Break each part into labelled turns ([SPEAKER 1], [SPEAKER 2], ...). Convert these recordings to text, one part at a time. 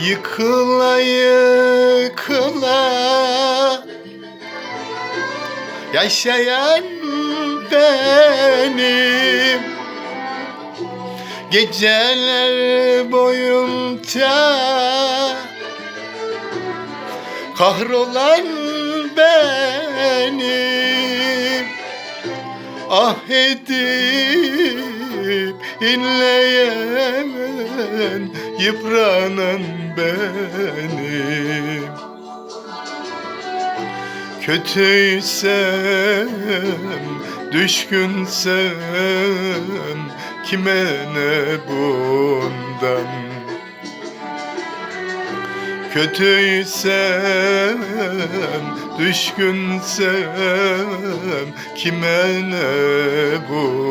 [SPEAKER 1] Yıkıla yıkıla. Yaşayan benim. Geceler boyunca Kahrolan benim. Ah edip inleyemen Yıpranan benim Kötüysem, düşkünsem Kime ne bundan? Kötüysem, düşkünsem Kime ne bundan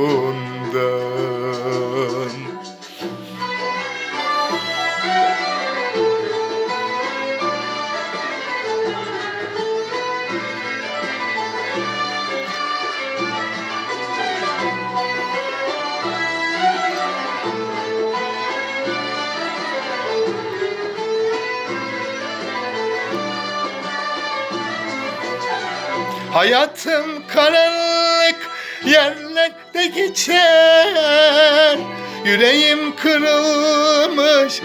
[SPEAKER 1] Hayatım karanlık yerlerde geçer Yüreğim kırılmış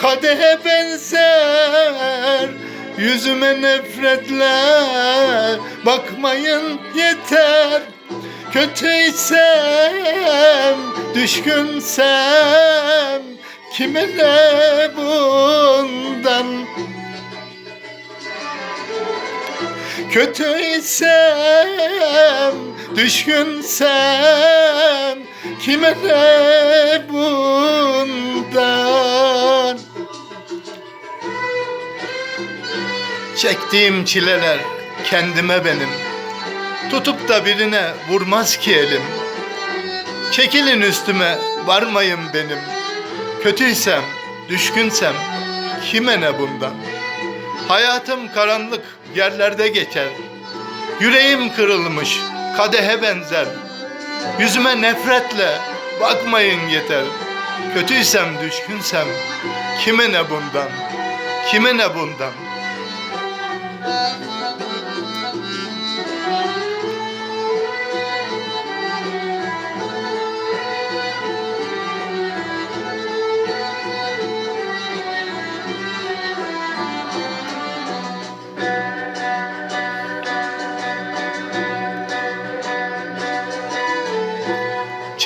[SPEAKER 1] kadehe benzer. Yüzüme nefretle bakmayın yeter. Kötüysem, düşkünsem Kime bundan Kötüysem, düşkünsem Kime ne bundan? Çektiğim çileler kendime benim. Tutup da birine vurmaz ki elim. Çekilin üstüme varmayın benim. Kötüysem, düşkünsem kime ne bundan? Hayatım karanlık yerlerde geçer. Yüreğim kırılmış kadehe benzer. Yüzüme nefretle bakmayın yeter. Kötüysem düşkünsem kime ne bundan? Kime ne bundan?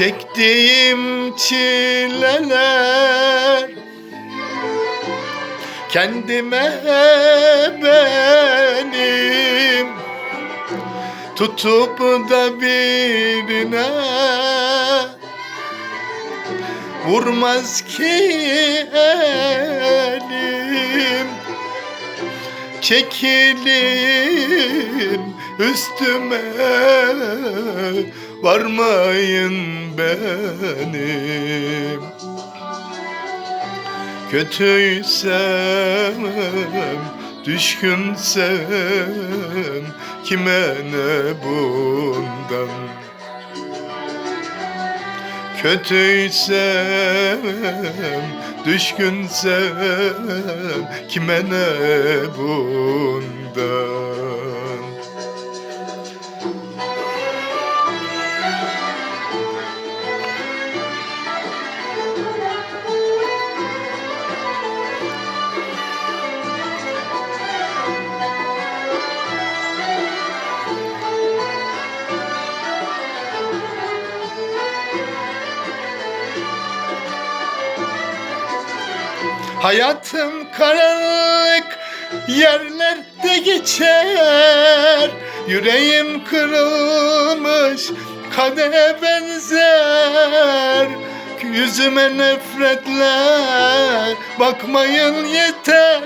[SPEAKER 1] Çektiğim çileler Kendime benim. Tutup da birine Vurmaz ki elim Çekilin üstüme. Varmayın benim. Kötüysem, düşkünsem kime ne bundan Kötüysem, düşkünsem kime ne bundan Hayatım karanlık yerlerde geçer. Yüreğim kırılmış kadere benzer. Yüzüme nefretle bakmayın yeter.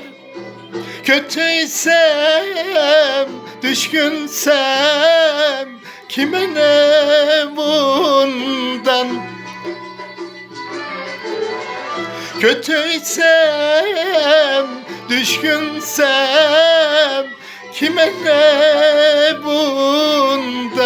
[SPEAKER 1] Kötüysem, düşkünsem Kime ne bundan Kötüysem, düşkünsem Kime ne bundan